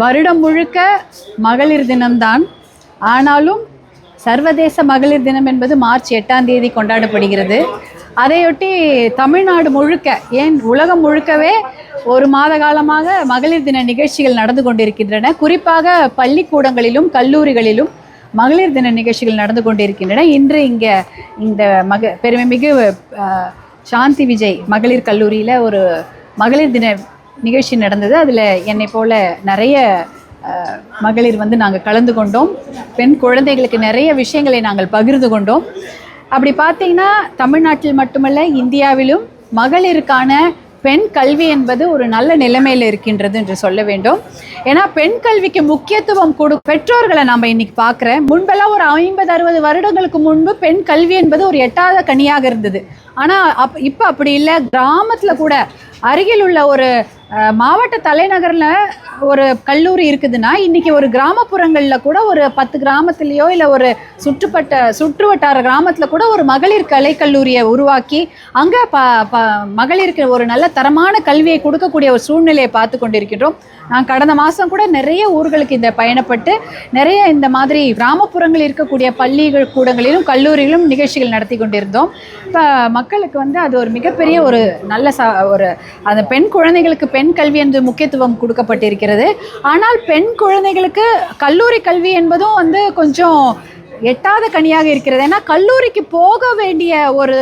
வருடம் முழுக்க மகளிர் தினம்தான். ஆனாலும் சர்வதேச மகளிர் தினம் என்பது மார்ச் எட்டாம் தேதி கொண்டாடப்படுகிறது. அதையொட்டி தமிழ்நாடு முழுக்க ஏன் உலகம் முழுக்கவே ஒரு மாத காலமாக மகளிர் தின நிகழ்ச்சிகள் நடந்து கொண்டிருக்கின்றன. குறிப்பாக பள்ளிக்கூடங்களிலும் கல்லூரிகளிலும் மகளிர் தின நிகழ்ச்சிகள் நடந்து கொண்டிருக்கின்றன. இன்று இங்கே இந்த மக பெருமைமிகு சாந்தி விஜய் மகளிர் கல்லூரியில் ஒரு மகளிர் தின நிகழ்ச்சி நடந்தது. அதில் என்னை போல நிறைய மகளிர் வந்து நாங்கள் கலந்து கொண்டோம். பெண் குழந்தைகளுக்கு நிறைய விஷயங்களை நாங்கள் பகிர்ந்து கொண்டோம். அப்படி பார்த்தீங்கன்னா தமிழ்நாட்டில் மட்டுமல்ல இந்தியாவிலும் மகளிருக்கான பெண் கல்வி என்பது ஒரு நல்ல நிலைமையில் இருக்கின்றது என்று சொல்ல வேண்டும். ஏன்னா பெண் கல்விக்கு முக்கியத்துவம் கொடு பெற்றோர்களை நம்ம இன்னைக்கு பார்க்குறேன் முன்பெல்லாம் ஒரு ஐம்பது அறுபது வருடங்களுக்கு முன்பு பெண் கல்வி என்பது ஒரு எட்டாத கனியாக இருந்தது. ஆனால் அப் இப்போ அப்படி இல்லை. கிராமத்தில் கூட அருகில் உள்ள ஒரு மாவட்ட தலைநகரில் ஒரு கல்லூரி இருக்குதுன்னா இன்றைக்கி ஒரு கிராமப்புறங்களில் கூட ஒரு பத்து கிராமத்துலேயோ இல்லை ஒரு சுற்றுப்பட்ட சுற்று வட்டார கிராமத்தில் கூட ஒரு மகளிர் கலை கல்லூரியை உருவாக்கி அங்கே ப ப மகளிருக்கு ஒரு நல்ல தரமான கல்வியை கொடுக்கக்கூடிய ஒரு சூழ்நிலையை பார்த்து கொண்டிருக்கின்றோம். நான் கடந்த மாதம் கூட நிறைய ஊர்களுக்கு இந்த பயணப்பட்டு நிறைய இந்த மாதிரி கிராமப்புறங்களில் இருக்கக்கூடிய பள்ளிகள் கூடங்களிலும் கல்லூரிகளும் நிகழ்ச்சிகள் நடத்தி கொண்டிருந்தோம். இப்போ மக்களுக்கு வந்து அது ஒரு மிகப்பெரிய ஒரு நல்ல ச ஒரு அந்த பெண் குழந்தைகளுக்கு பெண் கல்வி என்று முக்கியத்துவம் கொடுக்கப்பட்டிருக்கிறது. ஆனால் பெண் குழந்தைகளுக்கு கல்லூரி கல்வி என்பதும் வந்து கொஞ்சம் எட்டாத கனியாக இருக்கிறது. ஏன்னா கல்லூரிக்கு போக வேண்டிய ஒரு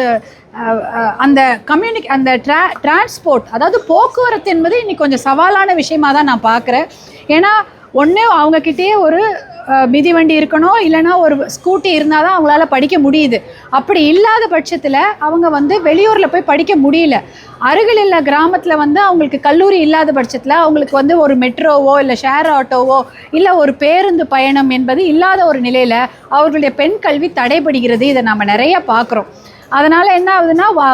அந்த கம்யூனிக் அந்த ட்ரா டிரான்ஸ்போர்ட் அதாவது போக்குவரத்து என்பது இன்னைக்கு கொஞ்சம் சவாலான விஷயமாக தான் நான் பார்க்குறேன். ஏன்னா ஒன்று அவங்கக்கிட்டேயே ஒரு மிதிவண்டி இருக்கணும் இல்லைன்னா ஒரு ஸ்கூட்டி இருந்தால் தான் அவங்களால படிக்க முடியுது. அப்படி இல்லாத பட்சத்தில் அவங்க வந்து வெளியூரில் போய் படிக்க முடியல. அருகில் இல்லை கிராமத்தில் வந்து அவங்களுக்கு கல்லூரி இல்லாத பட்சத்தில் அவங்களுக்கு வந்து ஒரு மெட்ரோவோ இல்லை ஷேர் ஆட்டோவோ இல்லை ஒரு பேருந்து பயணம் என்பது இல்லாத ஒரு நிலையில் அவர்களுடைய பெண் கல்வி தடைபடுகிறது. இதை நம்ம நிறைய பார்க்குறோம். அதனால் என்ன ஆகுதுன்னா வா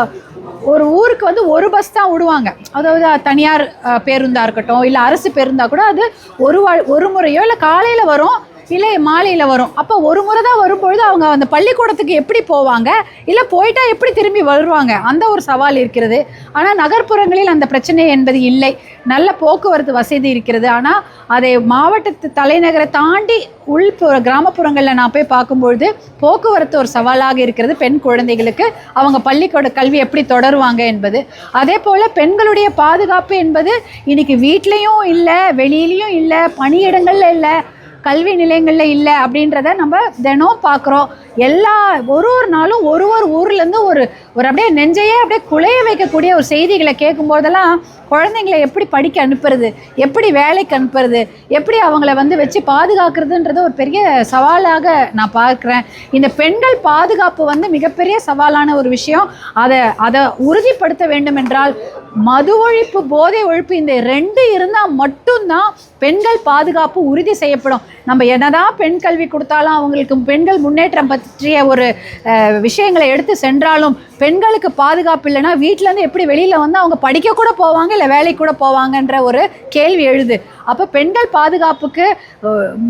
ஒரு ஊருக்கு வந்து ஒரு பஸ் தான் விடுவாங்க. அதாவது தனியார் பேருந்தாக பேருந்தா இருக்கட்டும் இல்லை அரசு பேருந்தா கூட அது ஒரு வா ஒரு முறையோ இல்லை காலையில் வரும். இல்லை மாலையில் வரும். அப்போ ஒரு முறை தான் வரும்பொழுது அவங்க அந்த பள்ளிக்கூடத்துக்கு எப்படி போவாங்க? இல்லை போயிட்டா எப்படி திரும்பி வருவாங்க? அந்த ஒரு சவால் இருக்கிறது. ஆனால் நகர்ப்புறங்களில் அந்த பிரச்சனை என்பது இல்லை. நல்ல போக்குவரத்து வசதி இருக்கிறது. ஆனால் அதை மாவட்டத்து தலைநகரை தாண்டி உள்புற கிராமப்புறங்களில் நான் போய் பார்க்கும்பொழுது போக்குவரத்து ஒரு சவாலாக இருக்கிறது. பெண் குழந்தைகளுக்கு அவங்க பள்ளிக்கூட கல்வி எப்படி தொடருவாங்க என்பது. அதே போல் பெண்களுடைய பாதுகாப்பு என்பது இன்னைக்கு வீட்லேயும் இல்லை வெளியிலையும் இல்லை பணியிடங்களில் இல்லை கல்வி நிலையங்களில் இல்லை அப்படின்றத நம்ம தினம் பார்க்குறோம் எல்லா ஒரு ஒரு நாளும் ஒரு ஒரு ஊர்லேருந்து ஒரு ஒரு அப்படியே நெஞ்சையே அப்படியே குலைய வைக்கக்கூடிய ஒரு செய்திகளை கேட்கும்போதெல்லாம் குழந்தைங்களை எப்படி படிக்க அனுப்புறது எப்படி வேலைக்கு அனுப்புறது எப்படி அவங்கள வந்து வச்சு பாதுகாக்கிறதுன்றது ஒரு பெரிய சவாலாக நான் பார்க்குறேன். இந்த பெண்கள் பாதுகாப்பு வந்து மிகப்பெரிய சவாலான ஒரு விஷயம். அதை அதை உறுதிப்படுத்த வேண்டும் என்றால் மது ஒழிப்பு போதை ஒழிப்பு இந்த ரெண்டு இருந்தால் மட்டும்தான் பெண்கள் பாதுகாப்பு உறுதி செய்யப்படும். நம்ம என்னதான் பெண் கல்வி கொடுத்தாலும் அவங்களுக்கு பெண்கள் முன்னேற்றம் பற்றிய ஒரு விஷயங்களை எடுத்து சென்றாலும் பெண்களுக்கு பாதுகாப்பு இல்லைன்னா வீட்டிலேருந்து எப்படி வெளியில் வந்து அவங்க படிக்க கூட போவாங்க இல்லை வேலைக்கு கூட போவாங்கன்ற ஒரு கேள்வி எழுது. அப்போ பெண்கள் பாதுகாப்புக்கு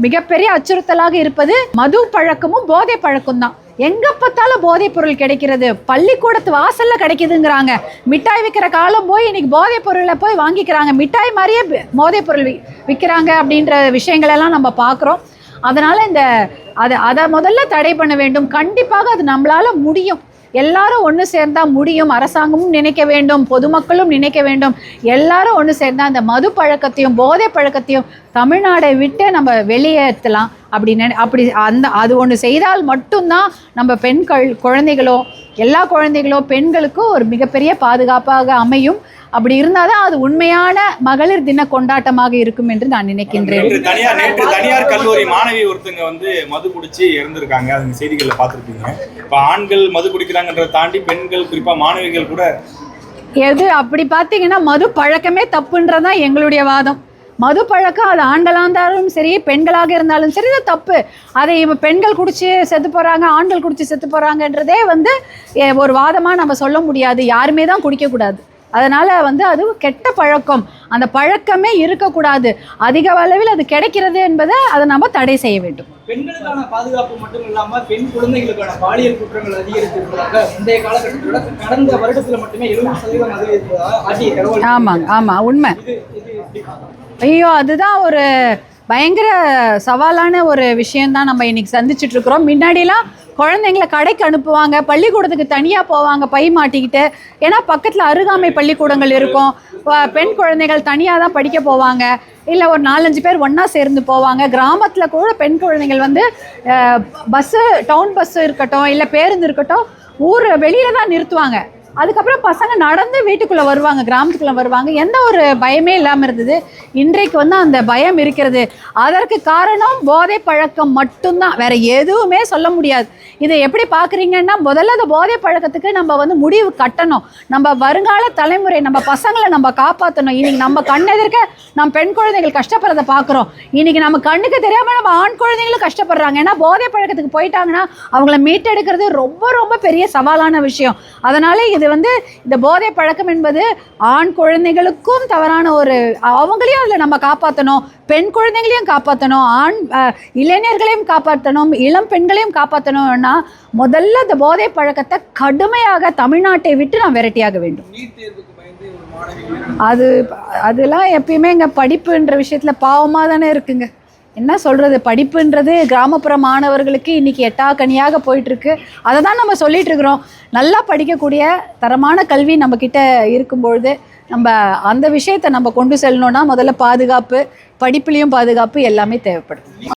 மிகப்பெரிய அச்சுறுத்தலாக இருப்பது மது பழக்கமும் போதை பழக்கம் தான் எங்கே பார்த்தாலும் போதைப் பொருள் கிடைக்கிறது? பள்ளிக்கூடத்து வாசல்ல கிடைக்குதுங்கிறாங்க. மிட்டாய் விற்கிற காலம் போய் இன்னைக்கு போதைப் பொருளை போய் வாங்கிக்கிறாங்க. மிட்டாய் மாதிரியே போதைப் பொருள் வி- விற்கிறாங்க அப்படின்ற விஷயங்களெல்லாம் நம்ம பார்க்குறோம். அதனால் இந்த அதை அதை முதல்ல தடை பண்ண வேண்டும். கண்டிப்பாக அது நம்மளால முடியும். எல்லாரும் ஒன்று சேர்ந்தால் முடியும். அரசாங்கமும் நினைக்க வேண்டும். பொதுமக்களும் நினைக்க வேண்டும். எல்லாரும் ஒன்று சேர்ந்தா அந்த மது பழக்கத்தையும் போதை பழக்கத்தையும் தமிழ்நாடை விட்டு நம்ம வெளியேற்றலாம். அப்படி நினை அப்படி அந்த அது ஒன்று செய்தால் மட்டும்தான் நம்ம பெண்கள் குழந்தைகளோ எல்லா குழந்தைகளோ பெண்களுக்கும் ஒரு மிகப்பெரிய பாதுகாப்பாக அமையும். அப்படி இருந்தால் தான் அது உண்மையான மகளிர் தின கொண்டாட்டமாக இருக்கும் என்று நான் நினைக்கின்றேன். தனியார் நேற்று தனியார் கல்லூரி மாணவி ஒருத்தங்க வந்து மது குடிச்சு இறந்திருக்காங்க. அது செய்திகள்ல பார்த்துருப்பீங்க. இப்ப ஆண்கள் மது குடிக்கிறாங்கன்றதை தாண்டி பெண்கள் குறிப்பா மாணவிகள் கூட எது அப்படி பார்த்தீங்கன்னா மது பழக்கமே தப்புன்றதான் எங்களுடைய வாதம். மது பழக்கம் அது ஆண்களாக இருந்தாலும் சரி பெண்களாக இருந்தாலும் சரி இது தப்பு. அதை இவ பெண்கள் குடிச்சு செத்து போகிறாங்க ஆண்கள் குடிச்சு செத்து போகிறாங்கன்றதே வந்து ஒரு வாதமாக நம்ம சொல்ல முடியாது. யாருமே தான் குடிக்கக்கூடாது அதனால் வந்து அது கெட்ட பழக்கம். அந்த பழக்கமே இருக்கக்கூடாது. அதிக அளவில் அது கிடைக்கிறது என்பதை அதை நம்ம தடை செய்ய வேண்டும். பெண்களுக்கான பாதுகாப்பு மட்டும் இல்லாம பெண் குழந்தைகளுக்கான பாலியல் குற்றங்கள் அதிகரித்திருப்பதாக முந்தைய காலகட்டத்தோட கடந்த வருடத்துல மட்டுமே எழுபது சதவீதம் அதிகரித்ததாக ஆட்சியை ஆமாங்க ஆமாம் உண்மை. ஐயோ அதுதான் ஒரு பயங்கர சவாலான ஒரு விஷயம்தான் நம்ம இன்னைக்கு சந்திச்சுட்டு இருக்கிறோம் முன்னாடிலாம் குழந்தைங்கள கடைக்கு அனுப்புவாங்க பள்ளிக்கூடத்துக்கு தனியாக போவாங்க பை மாட்டிக்கிட்டு. ஏன்னா பக்கத்தில் அருகாமை பள்ளிக்கூடங்கள் இருக்கும். பெண் குழந்தைகள் தனியாக தான் படிக்க போவாங்க. இல்லை ஒரு நாலஞ்சு பேர் ஒன்றா சேர்ந்து போவாங்க. கிராமத்தில் கூட பெண் குழந்தைகள் வந்து பஸ்ஸு டவுன் பஸ்ஸு இருக்கட்டும் இல்லை பேருந்து இருக்கட்டும் ஊர் வெளியில தான் நிறுத்துவாங்க. அதுக்கப்புறம் பசங்க நடந்து வீட்டுக்குள்ளே வருவாங்க கிராமத்துக்குள்ளே வருவாங்க. எந்த ஒரு பயமே இல்லாமல் இருந்தது. இன்றைக்கு வந்து அந்த பயம் இருக்கிறது. அதற்கு காரணம் போதை பழக்கம் மட்டும்தான். வேற எதுவுமே சொல்ல முடியாது. இதை எப்படி பார்க்குறீங்கன்னா முதல்ல அந்த போதை பழக்கத்துக்கு நம்ம வந்து முடிவு கட்டணும். நம்ம வருங்கால தலைமுறை நம்ம பசங்களை நம்ம காப்பாற்றணும் இன்னைக்கு நம்ம கண்ணெதிர்க்க நம்ம பெண் குழந்தைகள் கஷ்டப்படுறத பார்க்குறோம். இன்னைக்கு நம்ம கண்ணுக்கு தெரியாமல் நம்ம ஆண் குழந்தைங்களும் கஷ்டப்படுறாங்க. ஏன்னா போதை பழக்கத்துக்கு போயிட்டாங்கன்னா அவங்கள மீட்டெடுக்கிறது ரொம்ப ரொம்ப பெரிய சவாலான விஷயம். அதனால இது வந்து இந்த போதை பழக்கம் என்பது ஆண் குழந்தைகளுக்கும் தவறான ஒரு அவங்களையும் அதில் நம்ம காப்பாற்றணும் பெண் குழந்தைகளையும் காப்பாற்றணும் ஆண் இளைஞர்களையும் காப்பாற்றணும் இளம் பெண்களையும் காப்பாற்றணும்னா முதல்ல இந்த போதை பழக்கத்தை கடுமையாக தமிழ்நாட்டை விட்டு நாம் விரட்டியாக வேண்டும். அது அதெல்லாம் எப்பயுமே இங்கே படிப்புன்ற விஷயத்தில் பாவமாக தானே இருக்குங்க. என்ன சொல்கிறது படிப்புன்றது கிராமப்புற மாணவர்களுக்கு இன்றைக்கி எட்டாக்கனியாக போயிட்டுருக்கு. அதை தான் நம்ம சொல்லிகிட்ருக்குறோம் இருக்கிறோம் நல்லா படிக்கக்கூடிய தரமான கல்வி நம்மக்கிட்ட இருக்கும்பொழுது நம்ம அந்த விஷயத்தை நம்ம கொண்டு செல்லணும்னா முதல்ல பாதுகாப்பு படிப்புலேயும் பாதுகாப்பு எல்லாமே தேவைப்படும்.